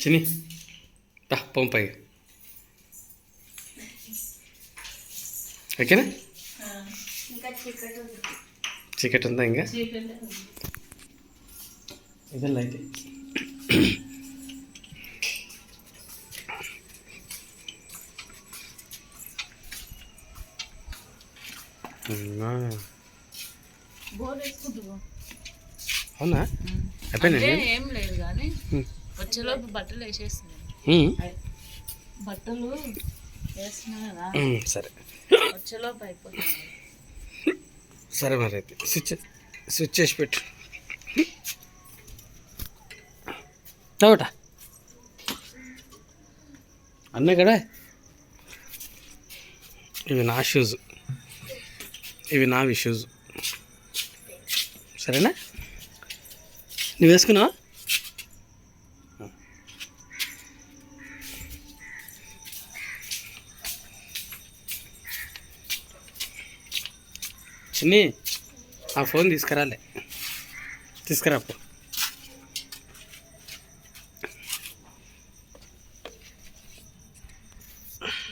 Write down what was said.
చిన్ని దా పంపై ఓకేనా ఇంకా చీకటి ఉంది ఇంకా చీకటి ఇదే లైట్ అవునా బోర్ వేసుకుంటున్నావు అవునా అయిపోయినా ఏం లేదు కానీ వచ్చేలోపు బట్టలు వేసేస్తున్నాను బట్టలు వేస్తున్నా కదా. సరే. వచ్చేలోపు అయిపోతుంది. సరే మరి అయితే స్విచ్ స్విచ్ చేసి పెట్టు. తోట. అన్నీ కదా? ఇవి నా షూస్ ఇవి నావి షూస్ సరేనా? నువ్వు వేసుకున్నావా? చిన్ని ఆ ఫోన్ తీసుకురాలే. తీసుకురాపో.